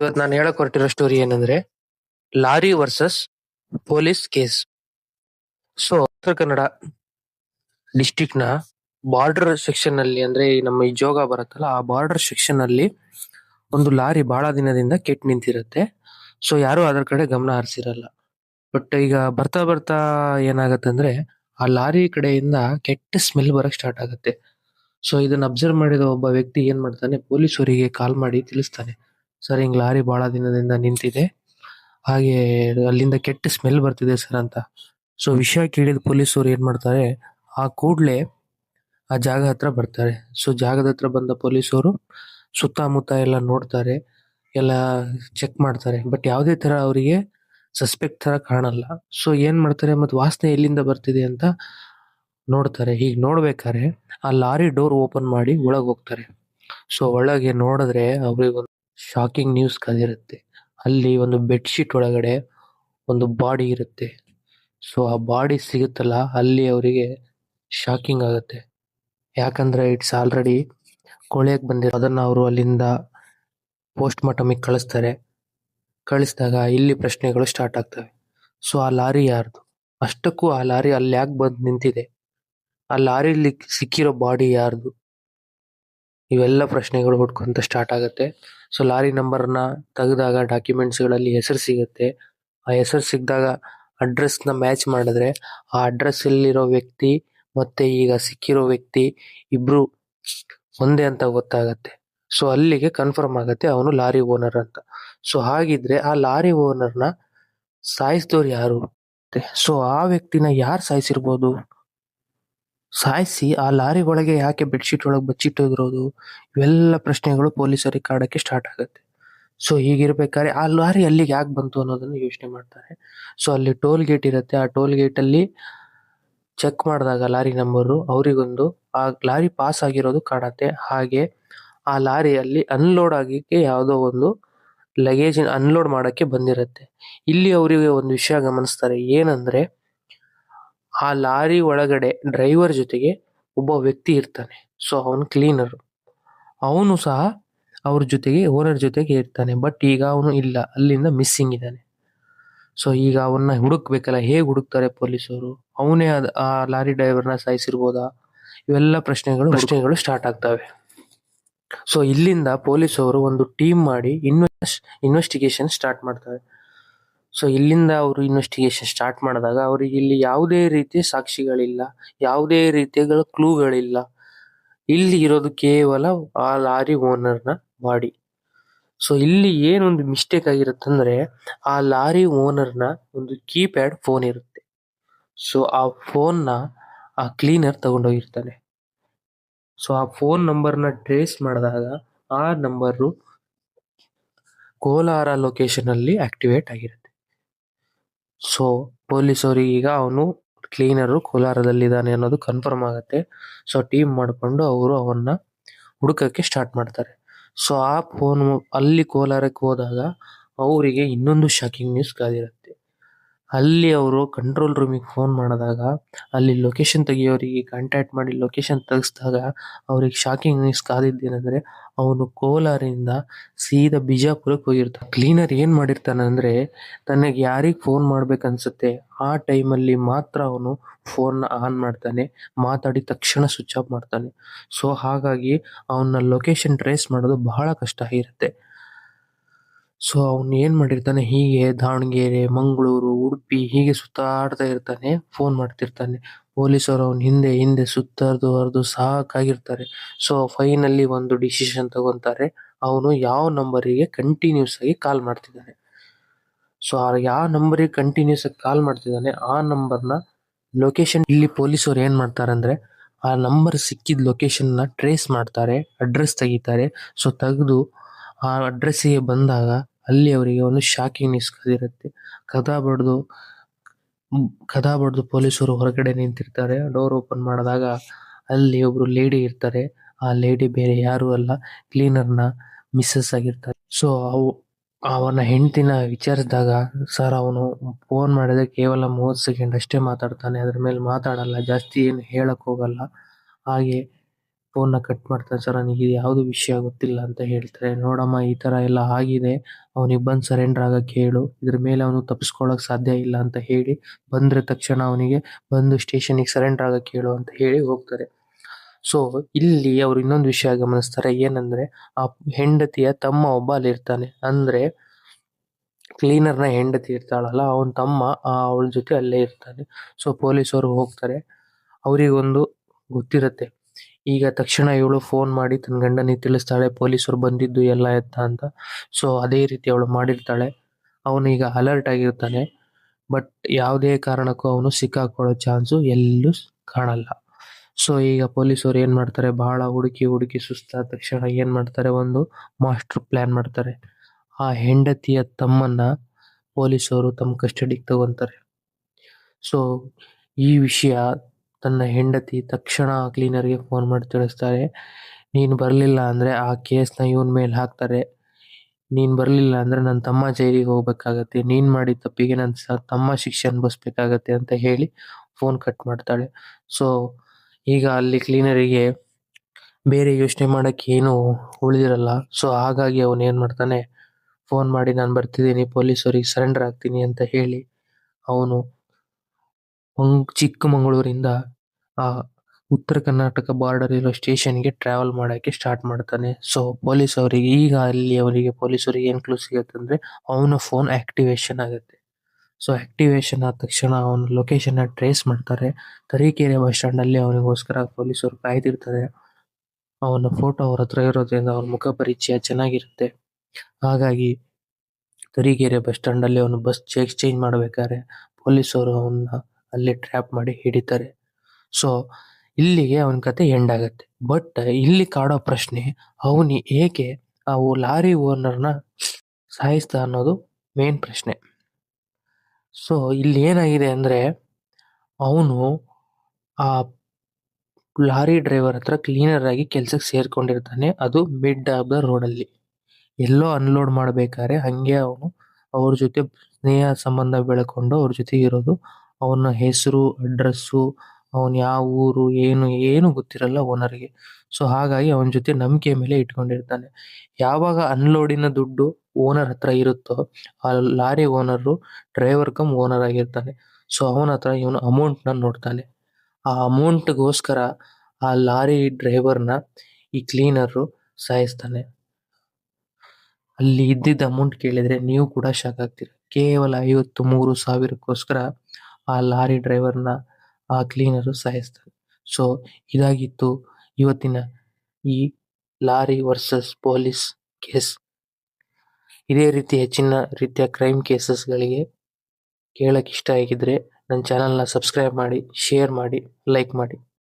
ಇವತ್ತು ನಾನು ಹೇಳಕ್ ಹೊರಟಿರೋ ಸ್ಟೋರಿ ಏನಂದ್ರೆ, lorry versus police case so Uttara Kannada ಡಿಸ್ಟಿಕ್ನ border section ಅಲ್ಲಿ ಅಂದ್ರೆ ನಮ್ಮ ಈ ಜೋಗ ಬರುತ್ತಲ್ಲ, ಆ ಬಾರ್ಡರ್ ಸೆಕ್ಷನ್ ಅಲ್ಲಿ ಒಂದು ಲಾರಿ ಬಹಳ ದಿನದಿಂದ ಕೆಟ್ಟ ನಿಂತಿರುತ್ತೆ. ಸೊ ಯಾರು ಅದರ ಕಡೆ ಗಮನ ಹರಿಸಿರಲ್ಲ. ಬಟ್ ಈಗ ಬರ್ತಾ ಬರ್ತಾ ಏನಾಗತ್ತಂದ್ರೆ, ಆ ಲಾರಿ ಕಡೆಯಿಂದ ಕೆಟ್ಟ ಸ್ಮೆಲ್ ಬರಕ್ ಸ್ಟಾರ್ಟ್ ಆಗುತ್ತೆ. ಸೊ ಇದನ್ನ ಅಬ್ಸರ್ವ್ ಮಾಡಿದ ಒಬ್ಬ ವ್ಯಕ್ತಿ ಏನ್ ಮಾಡ್ತಾನೆ ಪೊಲೀಸರಿಗೆ ಕಾಲ್ ಮಾಡಿ ತಿಳಿಸ್ತಾನೆ. ಸರ್, ಹಿಂಗ್ ಲಾರಿ ಬಹಳ ದಿನದಿಂದ ನಿಂತಿದೆ. ಹಾಗೆ ಅಲ್ಲಿಂದ ಕೆಟ್ಟ ಸ್ಮೆಲ್ ಬರ್ತಿದೆ ಸರ್ ಅಂತ. ಸೊ ವಿಷಯ ಕೇಳಿದ ಪೊಲೀಸರು ಏನ್ ಮಾಡ್ತಾರೆ, ಆ ಕೂಡ್ಲೆ ಆ ಜಾಗ ಹತ್ರ ಬರ್ತಾರೆ. ಸೊ ಜಾಗದ ಹತ್ರ ಬಂದ ಪೊಲೀಸರು ಸುತ್ತಮುತ್ತ ಎಲ್ಲ ನೋಡ್ತಾರೆ, ಎಲ್ಲ ಚೆಕ್ ಮಾಡ್ತಾರೆ. ಬಟ್ ಯಾವುದೇ ತರ ಅವರಿಗೆ ಸಸ್ಪೆಕ್ಟ್ ತರ ಕಾಣಲ್ಲ. ಸೊ ಏನ್ ಮಾಡ್ತಾರೆ, ಮತ್ತೆ ವಾಸನೆ ಎಲ್ಲಿಂದ ಬರ್ತಿದೆ ಅಂತ ನೋಡ್ತಾರೆ. ಹೀಗೆ ನೋಡ್ಬೇಕಾದ್ರೆ ಆ ಲಾರಿ ಡೋರ್ ಓಪನ್ ಮಾಡಿ ಒಳಗೆ ಹೋಗ್ತಾರೆ. ಸೊ ಒಳಗೆ ನೋಡಿದ್ರೆ ಅವ್ರಿಗೆ ಶಾಕಿಂಗ್ ನ್ಯೂಸ್ ಕದಿರುತ್ತೆ. ಅಲ್ಲಿ ಒಂದು ಬೆಡ್ ಶೀಟ್ ಒಳಗಡೆ ಒಂದು ಬಾಡಿ ಇರುತ್ತೆ. ಸೊ ಆ ಬಾಡಿ ಸಿಗುತ್ತಲ್ಲ, ಅಲ್ಲಿ ಅವರಿಗೆ ಶಾಕಿಂಗ್ ಆಗುತ್ತೆ. ಯಾಕಂದ್ರೆ ಇಟ್ಸ್ ಆಲ್ರೆಡಿ ಕೊಳೆಯಕ್ ಬಂದಿರೋ ಅದನ್ನ ಅವರು ಅಲ್ಲಿಂದ ಪೋಸ್ಟ್ ಮಾರ್ಟಮಿಗೆ ಕಳಿಸ್ತಾರೆ. ಕಳಿಸಿದಾಗ ಇಲ್ಲಿ ಪ್ರಶ್ನೆಗಳು ಸ್ಟಾರ್ಟ್ ಆಗ್ತವೆ. ಸೊ ಆ ಲಾರಿ ಯಾರ್ದು? ಅಷ್ಟಕ್ಕೂ ಆ ಲಾರಿ ಅಲ್ಲಿ ಯಾಕೆ ಬಂದು ನಿಂತಿದೆ? ಆ ಲಾರಿಲಿ ಸಿಕ್ಕಿರೋ ಬಾಡಿ ಯಾರ್ದು? ಇವೆಲ್ಲ ಪ್ರಶ್ನೆಗಳು ಹುಡ್ಕೊಂತ ಸ್ಟಾರ್ಟ್ ಆಗುತ್ತೆ. ಸೊ ಲಾರಿ ನಂಬರ್ನ ತೆಗೆದಾಗ ಡಾಕ್ಯುಮೆಂಟ್ಸ್ಗಳಲ್ಲಿ ಹೆಸರು ಸಿಗುತ್ತೆ. ಆ ಹೆಸರು ಸಿಕ್ಕಿದಾಗ ಅಡ್ರೆಸ್ನ ಮ್ಯಾಚ್ ಮಾಡಿದ್ರೆ ಆ ಅಡ್ರೆಸ್ ಅಲ್ಲಿರೋ ವ್ಯಕ್ತಿ ಮತ್ತೆ ಈಗ ಸಿಕ್ಕಿರೋ ವ್ಯಕ್ತಿ ಇಬ್ರು ಒಂದೇ ಅಂತ ಗೊತ್ತಾಗತ್ತೆ. ಸೊ ಅಲ್ಲಿಗೆ ಕನ್ಫರ್ಮ್ ಆಗತ್ತೆ ಅವನು ಲಾರಿ ಓನರ್ ಅಂತ. ಸೊ ಹಾಗಿದ್ರೆ ಆ ಲಾರಿ ಓನರ್ನ ಸಾಯಿಸಿದವ್ರು ಯಾರು? ಸೊ ಆ ವ್ಯಕ್ತಿನ ಯಾರು ಸಾಯಿಸಿರ್ಬೋದು? ಸಾಯಿಸಿ ಆ ಲಾರಿ ಒಳಗೆ ಯಾಕೆ ಬೆಡ್ಶೀಟ್ ಒಳಗೆ ಬಚ್ಚಿಟ್ಟಿರೋದು ಇವೆಲ್ಲ ಪ್ರಶ್ನೆಗಳು ಪೊಲೀಸರಿಗೆ ಕಾಡೋಕ್ಕೆ ಸ್ಟಾರ್ಟ್ ಆಗುತ್ತೆ. ಸೊ, ಹೀಗಿರ್ಬೇಕಾದ್ರೆ ಆ ಲಾರಿ ಅಲ್ಲಿಗೆ ಯಾಕೆ ಬಂತು ಅನ್ನೋದನ್ನು ಯೋಚನೆ ಮಾಡ್ತಾರೆ. ಸೊ, ಅಲ್ಲಿ ಟೋಲ್ ಗೇಟ್ ಇರುತ್ತೆ. ಆ ಟೋಲ್ ಗೇಟಲ್ಲಿ ಚೆಕ್ ಮಾಡಿದಾಗ ಲಾರಿ ನಂಬರು, ಅವರಿಗೊಂದು ಆ ಲಾರಿ ಪಾಸ್ ಆಗಿರೋದು ಕಾಣತ್ತೆ. ಹಾಗೆ ಆ ಲಾರಿಯಲ್ಲಿ ಅನ್ಲೋಡ್ ಆಗಿಕ್ಕೆ ಯಾವುದೋ ಒಂದು ಲಗೇಜ್ ಅನ್ಲೋಡ್ ಮಾಡೋಕ್ಕೆ ಬಂದಿರುತ್ತೆ. ಇಲ್ಲಿ ಅವರಿಗೆ ಒಂದು ವಿಷಯ ಗಮನಿಸ್ತಾರೆ. ಏನಂದ್ರೆ ಆ ಲಾರಿ ಒಳಗಡೆ ಡ್ರೈವರ್ ಜೊತೆಗೆ ಒಬ್ಬ ವ್ಯಕ್ತಿ ಇರ್ತಾನೆ. ಸೊ ಅವನು ಕ್ಲೀನರ್ ಅವನು ಸಹ ಅವ್ರ ಜೊತೆಗೆ ಓನರ್ ಜೊತೆಗೆ ಇರ್ತಾನೆ. ಬಟ್ ಈಗ ಅವನು ಇಲ್ಲ. ಅಲ್ಲಿಂದ ಮಿಸ್ಸಿಂಗ್ ಇದ್ದಾನೆ. ಸೊ ಈಗ ಅವನ್ನ ಹುಡುಕ್ಬೇಕಲ್ಲ. ಹೇಗೆ ಹುಡುಕ್ತಾರೆ ಪೊಲೀಸರು ಅವನೇ ಆ ಲಾರಿ ಡ್ರೈವರ್ನ ಸಾಯಿಸಿರ್ಬೋದಾ? ಇವೆಲ್ಲ ಪ್ರಶ್ನೆಗಳು ಪ್ರಶ್ನೆಗಳು ಸ್ಟಾರ್ಟ್ ಆಗ್ತವೆ. ಸೊ ಇಲ್ಲಿಂದ ಪೊಲೀಸವರು ಒಂದು ಟೀಮ್ ಮಾಡಿ ಇನ್ವೆಸ್ಟ್ ಇನ್ವೆಸ್ಟಿಗೇಷನ್ ಸ್ಟಾರ್ಟ್ ಮಾಡ್ತಾರೆ. ಸೊ ಇಲ್ಲಿಂದ ಅವರು ಇನ್ವೆಸ್ಟಿಗೇಷನ್ ಸ್ಟಾರ್ಟ್ ಮಾಡಿದಾಗ ಅವರಿಗೆ ಇಲ್ಲಿ ಯಾವುದೇ ರೀತಿ ಸಾಕ್ಷಿಗಳಿಲ್ಲ, ಯಾವುದೇ ರೀತಿಯ ಕ್ಲೂಗಳಿಲ್ಲ ಇಲ್ಲಿ ಇರೋದು ಕೇವಲ ಆ ಲಾರಿ ಓನರ್ನ ಬಾಡಿ. ಸೊ ಇಲ್ಲಿ ಏನೊಂದು ಮಿಸ್ಟೇಕ್ ಆಗಿರುತ್ತಂದ್ರೆ ಆ ಲಾರಿ ಓನರ್ನ ಒಂದು ಕೀಪ್ಯಾಡ್ ಫೋನ್ ಇರುತ್ತೆ. ಸೊ ಆ ಫೋನ್ನ ಆ ಕ್ಲೀನರ್ ತಗೊಂಡೋಗಿರ್ತಾನೆ. ಸೊ ಆ ಫೋನ್ ನಂಬರ್ನ ಟ್ರೇಸ್ ಮಾಡಿದಾಗ ಆ ನಂಬರು ಕೋಲಾರ ಲೊಕೇಶನ್ ಅಲ್ಲಿ ಆಕ್ಟಿವೇಟ್ ಆಗಿರುತ್ತೆ. ಸೊ ಪೊಲೀಸರಿಗೆ ಈಗ ಅವನು ಕ್ಲೀನರು ಕೋಲಾರದಲ್ಲಿದ್ದಾನೆ ಅನ್ನೋದು ಕನ್ಫರ್ಮ್ ಆಗುತ್ತೆ. ಸೊ ಟೀಮ್ ಮಾಡಿಕೊಂಡು ಅವರು ಅವನ್ನ ಹುಡುಕಕ್ಕೆ ಸ್ಟಾರ್ಟ್ ಮಾಡ್ತಾರೆ. ಸೊ ಆ ಫೋನ್ ಅಲ್ಲಿ ಕೋಲಾರಕ್ಕೆ ಹೋದಾಗ ಅವರಿಗೆ ಇನ್ನೊಂದು ಶಾಕಿಂಗ್ ನ್ಯೂಸ್ ಕಾದಿರುತ್ತೆ. ಅಲ್ಲಿ ಅವರು ಕಂಟ್ರೋಲ್ ರೂಮಿಗೆ ಫೋನ್ ಮಾಡಿದಾಗ, ಅಲ್ಲಿ ಲೊಕೇಶನ್ ತೆಗಿಯೋರಿಗೆ ಕಾಂಟ್ಯಾಕ್ಟ್ ಮಾಡಿ ಲೊಕೇಶನ್ ತೆಗೆಸಿದಾಗ ಅವ್ರಿಗೆ ಶಾಕಿಂಗ್ ನ್ಯೂಸ್ ಕಾದಿದ್ದೇನೆಂದರೆ, ಅವನು ಕೋಲಾರಿಂದ ಸೀದಾ ಬಿಜಾಪುರಕ್ಕೆ ಹೋಗಿರ್ತಾನೆ. ಕ್ಲೀನರ್ ಏನು ಮಾಡಿರ್ತಾನೆ ಅಂದ್ರೆ ತನಗೆ ಯಾರಿಗೆ ಫೋನ್ ಮಾಡ್ಬೇಕು ಅನ್ಸುತ್ತೆ ಆ ಟೈಮಲ್ಲಿ ಮಾತ್ರ ಅವನು ಫೋನ್ ಆನ್ ಮಾಡ್ತಾನೆ, ಮಾತಾಡಿ ತಕ್ಷಣ ಸ್ವಿಚ್ ಆಫ್ ಮಾಡ್ತಾನೆ. ಸೊ ಹಾಗಾಗಿ ಅವನ ಲೊಕೇಶನ್ ಟ್ರೇಸ್ ಮಾಡೋದು ಬಹಳ ಕಷ್ಟ ಆಗಿರುತ್ತೆ ಸೊ ಅವ್ನು ಏನ್ ಮಾಡಿರ್ತಾನೆ? ಹೀಗೆ ದಾವಣಗೆರೆ, ಮಂಗಳೂರು, ಉಡುಪಿ ಹೀಗೆ ಸುತ್ತಾಡ್ತಾ ಇರ್ತಾನೆ ಫೋನ್ ಮಾಡ್ತಿರ್ತಾನೆ. ಪೊಲೀಸರು ಅವನ ಹಿಂದೆ ಹಿಂದೆ ಸುತ್ತರ್ದು ಹರಿದು ಸಾಕಾಗಿರ್ತಾರೆ. ಸೊ ಫೈನಲಿ ಒಂದು ಡಿಸಿಷನ್ ತಗೊಂತಾರೆ. ಅವನು ಯಾವ ನಂಬರಿಗೆ ಕಂಟಿನ್ಯೂಸ್ ಆಗಿ ಕಾಲ್ ಮಾಡ್ತಿದ್ದಾನೆ. ಸೊ ಯಾವ ನಂಬರಿಗೆ ಕಂಟಿನ್ಯೂಸ್ ಆಗಿ ಕಾಲ್ ಮಾಡ್ತಿದ್ದಾನೆ, ಆ ನಂಬರ್ನ ಲೊಕೇಶನ್ ಇಲ್ಲಿ ಪೊಲೀಸರು ಏನ್ ಮಾಡ್ತಾರೆ ಅಂದ್ರೆ, ಆ ನಂಬರ್ ಸಿಕ್ಕಿದ ಲೊಕೇಶನ್ನ ಟ್ರೇಸ್ ಮಾಡ್ತಾರೆ ಅಡ್ರೆಸ್ ತೆಗಿತಾರೆ. ಸೊ ತೆಗೆದು ಆ ಅಡ್ರೆಸ್ಸಿಗೆ ಬಂದಾಗ ಅಲ್ಲಿ ಅವರಿಗೆ ಒಂದು ಶಾಕಿಂಗ್ ನ್ಯೂಸ್ ಕದಿರುತ್ತೆ. ಕದಾ ಬಡ್ದು ಕದಾ ಬಡ್ದು ಪೊಲೀಸರು ಹೊರಗಡೆ ನಿಂತಿರ್ತಾರೆ. ಡೋರ್ ಓಪನ್ ಮಾಡಿದಾಗ ಅಲ್ಲಿ ಒಬ್ರು ಲೇಡಿ ಇರ್ತಾರೆ. ಆ ಲೇಡಿ ಬೇರೆ ಯಾರು ಅಲ್ಲ ಕ್ಲೀನರ್ನ ಮಿಸ್ಸಸ್ ಆಗಿರ್ತಾರೆ. ಸೊ ಅವು, ಅವನ ಹೆಂಡತಿನ ವಿಚಾರಿಸಿದಾಗ ಸರ್ ಅವನು ಫೋನ್ ಮಾಡಿದ್ರೆ ಕೇವಲ ಮೂವತ್ತು ಸೆಕೆಂಡ್ ಅಷ್ಟೇ ಮಾತಾಡ್ತಾನೆ. ಅದ್ರ ಮೇಲೆ ಮಾತಾಡಲ್ಲ, ಜಾಸ್ತಿ ಏನು ಹೇಳಕ್ ಹೋಗಲ್ಲ. ಹಾಗೆ ಫೋನ್ನ ಕಟ್ ಮಾಡ್ತಾರೆ ಸರ್ ನನಗೆ ಯಾವುದು ವಿಷಯ ಗೊತ್ತಿಲ್ಲ ಅಂತ ಹೇಳ್ತಾರೆ. ನೋಡಮ್ಮ, ಈ ತರ ಎಲ್ಲ ಆಗಿದೆ. ಅವನಿಗೆ ಬಂದು ಸರೆಂಡರ್ ಆಗಕ್ಕೆ ಹೇಳು. ಇದ್ರ ಮೇಲೆ ಅವನು ತಪ್ಪಿಸ್ಕೊಳ್ಳೋಕೆ ಸಾಧ್ಯ ಇಲ್ಲ ಅಂತ ಹೇಳಿ ಬಂದ್ರೆ ತಕ್ಷಣ ಅವನಿಗೆ ಬಂದು ಸ್ಟೇಷನ್ಗೆ ಸರೆಂಡರ್ ಆಗಕ್ಕೆ ಹೇಳು ಅಂತ ಹೇಳಿ ಹೋಗ್ತಾರೆ. ಸೊ ಇಲ್ಲಿ ಅವರು ಇನ್ನೊಂದು ವಿಷಯ ಗಮನಿಸ್ತಾರೆ. ಏನಂದ್ರೆ, ಆ ಹೆಂಡತಿಯ ತಮ್ಮ ಒಬ್ಬ ಅಲ್ಲಿರ್ತಾನೆ ಅಂದ್ರೆ ಕ್ಲೀನರ್ನ ಹೆಂಡತಿ ಇರ್ತಾಳಲ್ಲ, ಅವನ ತಮ್ಮ ಅವಳ ಜೊತೆ ಅಲ್ಲೇ ಇರ್ತಾನೆ. ಸೊ ಪೊಲೀಸರು ಹೋಗ್ತಾರೆ. ಅವರಿಗೊಂದು ಗೊತ್ತಿರುತ್ತೆ. ಈಗ ತಕ್ಷಣ ಇವಳು ಫೋನ್ ಮಾಡಿ ತನ್ನ ಗಂಡನಿಗೆ ತಿಳಿಸ್ತಾಳೆ, ಪೊಲೀಸರು ಬಂದಿದ್ದು ಎಲ್ಲ ಎತ್ತ ಅಂತ. ಸೊ ಅದೇ ರೀತಿ ಅವಳು ಮಾಡಿರ್ತಾಳೆ. ಅವನೀಗ ಅಲರ್ಟ್ ಆಗಿರ್ತಾನೆ. ಬಟ್ ಯಾವುದೇ ಕಾರಣಕ್ಕೂ ಅವನು ಸಿಕ್ಕಾಕೊಳ್ಳೋ ಚಾನ್ಸು ಎಲ್ಲೂ ಕಾಣಲ್ಲ. ಸೊ ಈಗ ಪೊಲೀಸರು ಏನು ಮಾಡ್ತಾರೆ? ಬಹಳ ಹುಡುಕಿ ಹುಡುಕಿ ಸುಸ್ತಾದ ತಕ್ಷಣ ಏನು ಮಾಡ್ತಾರೆ? ಒಂದು ಮಾಸ್ಟರ್ ಪ್ಲ್ಯಾನ್ ಮಾಡ್ತಾರೆ. ಆ ಹೆಂಡತಿಯ ತಮ್ಮನ್ನ ಪೊಲೀಸರು ತಮ್ಮ ಕಸ್ಟಡಿಗೆ ತಗೊತಾರೆ. ಸೊ ಈ ವಿಷಯ ತನ್ನ ಹೆಂಡತಿ ತಕ್ಷಣ ಕ್ಲೀನರ್ಗೆ ಫೋನ್ ಮಾಡಿ ತಿಳಿಸ್ತಾರೆ, ನೀನು ಬರಲಿಲ್ಲ ಅಂದರೆ ಆ ಕೇಸ್ನ ಇವನ್ ಮೇಲೆ ಹಾಕ್ತಾರೆ. ನೀನು ಬರಲಿಲ್ಲ ಅಂದರೆ ನನ್ನ ತಮ್ಮ ಜೈಲಿಗೆ ಹೋಗಬೇಕಾಗತ್ತೆ. ನೀನು ಮಾಡಿದ ತಪ್ಪಿಗೆ ನನ್ನ ಸ- ತಮ್ಮ ಶಿಕ್ಷೆ ಅನುಭವಿಸ್ಬೇಕಾಗತ್ತೆ ಅಂತ ಹೇಳಿ ಫೋನ್ ಕಟ್ ಮಾಡ್ತಾಳೆ. ಸೊ ಈಗ ಅಲ್ಲಿ ಕ್ಲೀನರಿಗೆ ಬೇರೆ ಯೋಚನೆ ಮಾಡೋಕ್ಕೆ ಏನೂ ಉಳಿದಿರಲ್ಲ. ಸೊ ಹಾಗಾಗಿ ಅವನು ಏನು ಮಾಡ್ತಾನೆ ಫೋನ್ ಮಾಡಿ ನಾನು ಬರ್ತಿದ್ದೀನಿ ಪೊಲೀಸರಿಗೆ ಸರೆಂಡರ್ ಆಗ್ತೀನಿ ಅಂತ ಹೇಳಿ ಅವನು ಚಿಕ್ಕಮಗಳೂರಿಂದ, ಆ, ಉತ್ತರ ಕರ್ನಾಟಕ ಬಾರ್ಡರ್ ಇರೋ ಸ್ಟೇಷನ್ಗೆ ಟ್ರಾವೆಲ್ ಮಾಡಕ್ಕೆ ಸ್ಟಾರ್ಟ್ ಮಾಡ್ತಾನೆ. ಸೊ ಪೊಲೀಸ್ ಅವರಿಗೆ, ಈಗ ಅಲ್ಲಿ ಅವರಿಗೆ ಪೊಲೀಸರಿಗೆ ಏನ್ ಕ್ಲೂ ಸಿಗುತ್ತೆ ಅಂದ್ರೆ, ಅವನ ಫೋನ್ ಆಕ್ಟಿವೇಶನ್ ಆಗುತ್ತೆ. ಸೊ ಆಕ್ಟಿವೇಶನ್ ಆದ ತಕ್ಷಣ ಅವನ ಲೊಕೇಶನ್ ಟ್ರೇಸ್ ಮಾಡ್ತಾರೆ. ತರೀಕೆರೆ ಬಸ್ ಸ್ಟಾಂಡ್ ಅಲ್ಲಿ ಅವನಿಗೋಸ್ಕರ ಪೊಲೀಸರು ಕಾಯ್ದಿರ್ತಾರೆ. ಅವನ ಫೋಟೋ ಅವ್ರ ಹತ್ರ ಇರೋದ್ರಿಂದ ಅವನ ಮುಖ ಪರಿಚಯ ಚೆನ್ನಾಗಿರುತ್ತೆ. ಹಾಗಾಗಿ, ತರೀಕೆರೆ ಬಸ್ ಸ್ಟಾಂಡ್ ಅಲ್ಲಿ ಅವನು ಬಸ್ ಎಕ್ಸ್ಚೇಂಜ್ ಮಾಡ್ಬೇಕಾದ್ರೆ ಪೊಲೀಸರು ಅವನ್ನ ಅಲ್ಲಿ ಟ್ರ್ಯಾಪ್ ಮಾಡಿ ಹಿಡಿತಾರೆ. ಸೊ ಇಲ್ಲಿಗೆ ಅವನ ಕತೆ ಎಂಡ್ ಆಗುತ್ತೆ. ಬಟ್ ಇಲ್ಲಿ ಕಾಡೋ ಪ್ರಶ್ನೆ, ಅವನು ಏಕೆ ಆ ಲಾರಿ ಓನರ್ನ ಸಾಯಿಸ್ತಾ ಅನ್ನೋದು ಮೇನ್ ಪ್ರಶ್ನೆ. ಸೊ ಇಲ್ಲಿ ಏನಾಗಿದೆ ಅಂದ್ರೆ, ಅವನು ಆ ಲಾರಿ ಡ್ರೈವರ್ ಹತ್ರ ಕ್ಲೀನರ್ ಆಗಿ ಕೆಲ್ಸಕ್ಕೆ ಸೇರ್ಕೊಂಡಿರ್ತಾನೆ. ಅದು ಮಿಡ್ ಆಫ್ ದ ರೋಡ್ ಅಲ್ಲಿ. ಎಲ್ಲೋ ಅನ್ಲೋಡ್ ಮಾಡಬೇಕಾದ್ರೆ ಹಾಗೆ ಅವನು ಅವ್ರ ಜೊತೆ ಸ್ನೇಹ ಸಂಬಂಧ ಬೆಳಕೊಂಡು ಅವ್ರ ಜೊತೆ ಇರೋದು ಅವನ ಹೆಸರು, ಅಡ್ರೆಸ್ಸು, ಅವನ್ ಯಾವ ಊರು, ಏನು ಏನು ಗೊತ್ತಿರಲ್ಲ ಓನರ್ಗೆ ಸೊ ಹಾಗಾಗಿ ಅವನ ಜೊತೆ ನಂಬಿಕೆ ಮೇಲೆ ಇಟ್ಕೊಂಡಿರ್ತಾನೆ. ಯಾವಾಗ ಅನ್ಲೋಡಿನ ದುಡ್ಡು ಓನರ್ ಹತ್ರ ಇರುತ್ತೋ, ಆ lorry owner driver cum owner ಆಗಿರ್ತಾನೆ. ಸೊ ಅವನ ಹತ್ರ ಇವನು ಅಮೌಂಟ್ನ ನೋಡ್ತಾನೆ. ಆ ಅಮೌಂಟ್ ಗೋಸ್ಕರ ಆ ಲಾರಿ ಡ್ರೈವರ್ನ ಈ ಕ್ಲೀನರ್ ಸಾಯಿಸ್ತಾನೆ. ಅಲ್ಲಿ ಇದ್ದಿದ್ದ ಅಮೌಂಟ್ ಕೇಳಿದ್ರೆ ನೀವು ಕೂಡ ಶಾಕ್ ಆಗ್ತೀರ. ಕೇವಲ ಐವತ್ತು ಮೂರು ಸಾವಿರಕ್ಕೋಸ್ಕರ ಆ ಲಾರಿ ಡ್ರೈವರ್ನ, ಆ ಕ್ಲೀನರ್ ಸಾಯಿಸ್ತಾನೆ ಸೊ, ಇದಾಗಿತ್ತು ಇವತ್ತಿನ ಈ ಲಾರಿ ವರ್ಸಸ್ ಪೊಲೀಸ್ ಕೇಸ್. ಇದೇ ರೀತಿ ಹೆಚ್ಚಿನ ರೀತಿಯ ಕ್ರೈಮ್ ಕೇಸಸ್ಗಳಿಗೆ ಕೇಳಕ್ಕೆ ಇಷ್ಟ ಆಗಿದ್ರೆ ನನ್ನ ಚಾನಲ್ನ ಸಬ್ಸ್ಕ್ರೈಬ್ ಮಾಡಿ, ಶೇರ್ ಮಾಡಿ, ಲೈಕ್ ಮಾಡಿ.